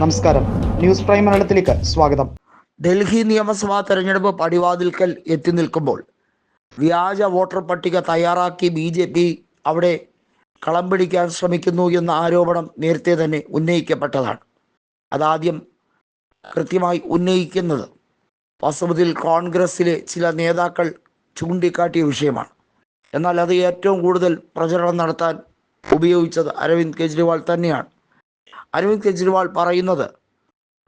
നമസ്കാരം. News prime മലയാളത്തിലേക്ക് സ്വാഗതം. ഡൽഹി നിയമസഭാ തെരഞ്ഞെടുപ്പ് പടിവാതിൽക്കൽ എത്തി നിൽക്കുമ്പോൾ വ്യാജ വോട്ടർ പട്ടിക തയ്യാറാക്കി ബി ജെ പി അവിടെ കളം പിടിക്കാൻ ശ്രമിക്കുന്നു എന്ന ആരോപണം നേരത്തെ തന്നെ ഉന്നയിക്കപ്പെട്ടതാണ്. അതാദ്യം കൃത്യമായി ഉന്നയിക്കുന്നത് വാസ്തവത്തിൽ കോൺഗ്രസ്സിലെ ചില നേതാക്കൾ ചൂണ്ടിക്കാട്ടിയ വിഷയമാണ്. എന്നാൽ അത് ഏറ്റവും കൂടുതൽ പ്രചരണം നടത്താൻ ഉപയോഗിച്ചത് അരവിന്ദ് കെജ്രിവാൾ തന്നെയാണ്. അരവിന്ദ് കെജ്രിവാൾ പറയുന്നത്.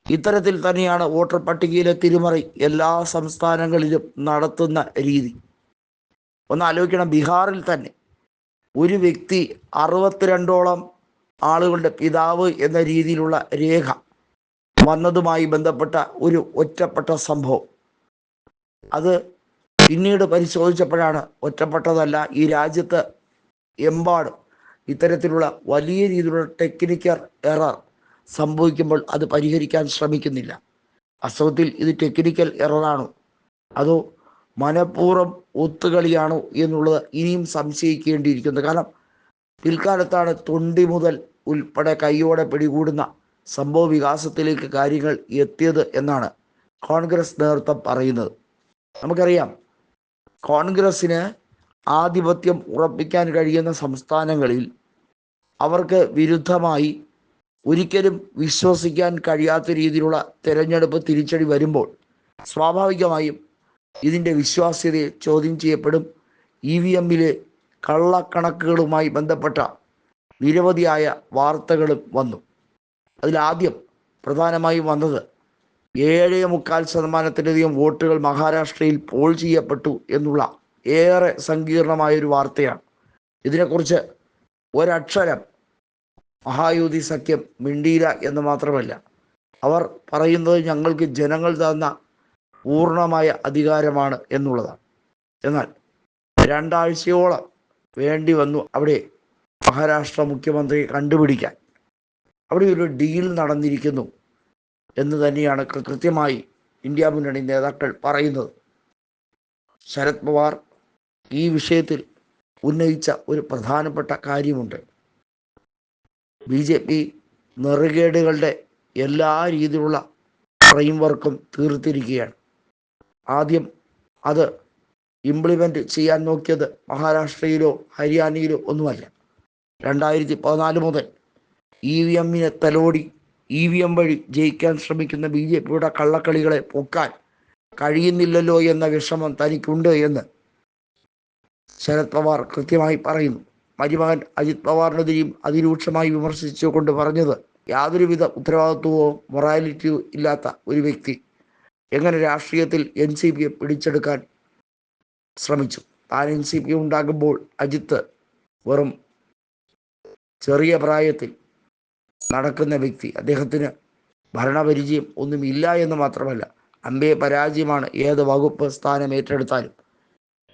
ഇത്തരത്തിൽ തന്നെയാണ് വോട്ടർ പട്ടികയിലെ തിരിമറി എല്ലാ സംസ്ഥാനങ്ങളിലും നടത്തുന്ന രീതി. ഒന്ന് ആലോചിക്കണം ബീഹാറിൽ തന്നെ ഒരു വ്യക്തി അറുപത്തിരണ്ടോളം ആളുകളുടെ പിതാവ് എന്ന രീതിയിലുള്ള രേഖ വന്നതുമായി ബന്ധപ്പെട്ട ഒരു ഒറ്റപ്പെട്ട സംഭവം. അത് പിന്നീട് പരിശോധിച്ചപ്പോഴാണ് ഒറ്റപ്പെട്ടതല്ല ഈ രാജ്യത്ത് എമ്പാടും ഇത്തരത്തിലുള്ള വലിയ രീതിയിലുള്ള ടെക്നിക്കൽ എറർ സംഭവിക്കുമ്പോൾ അത് പരിഹരിക്കാൻ ശ്രമിക്കുന്നില്ല. വാസ്തവത്തിൽ ഇത് ടെക്നിക്കൽ എററാണോ അതോ മനഃപൂർവം ഒത്തുകളിയാണോ എന്നുള്ളത് ഇനിയും സംശയിക്കേണ്ടിയിരിക്കുന്നു. കാരണം പിൽക്കാലത്താണ് തൊണ്ടി മുതൽ ഉൾപ്പെടെ കൈയോടെ പിടികൂടുന്ന സംഭവ വികാസത്തിലേക്ക് കാര്യങ്ങൾ എത്തിയത് എന്നാണ് കോൺഗ്രസ് നേതൃത്വം പറയുന്നത്. നമുക്കറിയാം കോൺഗ്രസ്സിന് ആധിപത്യം ഉറപ്പിക്കാൻ കഴിയുന്ന സംസ്ഥാനങ്ങളിൽ അവർക്ക് വിരുദ്ധമായി ഒരിക്കലും വിശ്വസിക്കാൻ കഴിയാത്ത രീതിയിലുള്ള തെരഞ്ഞെടുപ്പ് തിരിച്ചടി വരുമ്പോൾ സ്വാഭാവികമായും ഇതിന്റെ വിശ്വാസ്യതയെ ചോദ്യം ചെയ്യപ്പെടും. ഇ വി എമ്മിലെ കള്ളക്കണക്കുകളുമായി ബന്ധപ്പെട്ട നിരവധിയായ വാർത്തകളും വന്നു. അതിലാദ്യം പ്രധാനമായും വന്നത് ഏഴേ മുക്കാൽ ശതമാനത്തിലധികം വോട്ടുകൾ മഹാരാഷ്ട്രയിൽ പോൾ ചെയ്യപ്പെട്ടു എന്നുള്ള ഏറെ സങ്കീർണമായ ഒരു വാർത്തയാണ്. ഇതിനെക്കുറിച്ച് ഒരക്ഷരം മഹായുതി സഖ്യം മിണ്ടിയില്ല എന്ന് മാത്രമല്ല അവർ പറയുന്നത് ഞങ്ങൾക്ക് ജനങ്ങൾ തന്ന പൂർണമായ അധികാരമാണ് എന്നുള്ളതാണ്. എന്നാൽ രണ്ടാഴ്ചയോളം വേണ്ടി വന്നു അവിടെ മഹാരാഷ്ട്ര മുഖ്യമന്ത്രിയെ കണ്ടുപിടിക്കാൻ. അവിടെ ഒരു ഡീൽ നടന്നിരിക്കുന്നു എന്ന് തന്നെയാണ് കൃത്യമായി ഇന്ത്യ മുന്നണി നേതാക്കൾ പറയുന്നത്. ശരത് പവാർ ഈ വിഷയത്തിൽ ഉന്നയിച്ച ഒരു പ്രധാനപ്പെട്ട കാര്യമുണ്ട്. ബി ജെ പി നെറുകേടുകളുടെ എല്ലാ രീതിയിലുള്ള ഫ്രെയിംവർക്കും തീർത്തിരിക്കുകയാണ്. ആദ്യം അത് ഇംപ്ലിമെന്റ് ചെയ്യാൻ നോക്കിയത് മഹാരാഷ്ട്രയിലോ ഹരിയാനയിലോ ഒന്നുമല്ല. രണ്ടായിരത്തി പതിനാല് മുതൽ ഇ വി എമ്മിനെ തലോടി ഇ വി എം വഴി ജയിക്കാൻ ശ്രമിക്കുന്ന ബി ജെ പിയുടെ കള്ളക്കളികളെ പൊക്കാൻ കഴിയുന്നില്ലല്ലോ എന്ന വിഷമം തനിക്കുണ്ട് എന്ന് ശരത് പവാർ കൃത്യമായി പറയുന്നു. മരുമകൻ അജിത് പവാറിനെതിരെയും അതിരൂക്ഷമായി വിമർശിച്ചുകൊണ്ട് പറഞ്ഞത് യാതൊരുവിധ ഉത്തരവാദിത്വമോ മൊറാലിറ്റിയോ ഇല്ലാത്ത ഒരു വ്യക്തി. എങ്ങനെ രാഷ്ട്രീയത്തിൽ എൻ സി പിയെ പിടിച്ചെടുക്കാൻ ശ്രമിച്ചു? താൻ എൻ സി പി ഉണ്ടാകുമ്പോൾ അജിത്ത് വെറും ചെറിയ പ്രായത്തിൽ നടക്കുന്ന വ്യക്തി. അദ്ദേഹത്തിന് ഭരണപരിചയം ഒന്നുമില്ല എന്ന് മാത്രമല്ല അമ്പയെ പരാജയമാണ് ഏത് വകുപ്പ് സ്ഥാനം ഏറ്റെടുത്താലും.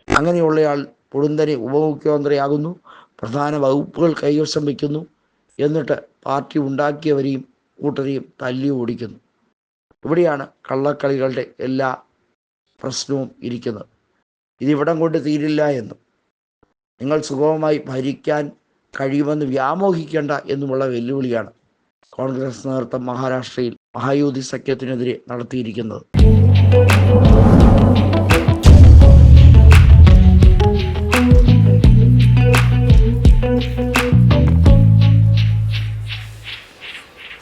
അങ്ങനെയുള്ളയാൾ പൊടുന്തനെ ഉപമുഖ്യമന്ത്രിയാകുന്നു. പ്രധാന വകുപ്പുകൾ കൈവശം വയ്ക്കുന്നു. എന്നിട്ട് പാർട്ടി ഉണ്ടാക്കിയവരെയും കൂട്ടരെയും തല്ലി ഓടിക്കുന്നു. ഇവിടെയാണ് കള്ളക്കളികളുടെ എല്ലാ പ്രശ്നവും ഇരിക്കുന്നത്. ഇതിവിടം കൊണ്ട് തീരില്ല എന്നും. നിങ്ങൾ സുഗമമായി ഭരിക്കാൻ കഴിയുമെന്ന് വ്യാമോഹിക്കേണ്ട എന്നുമുള്ള വെല്ലുവിളിയാണ് കോൺഗ്രസ് നേതൃത്വം മഹാരാഷ്ട്രയിൽ മഹായൂതി സഖ്യത്തിനെതിരെ നടത്തിയിരിക്കുന്നത്.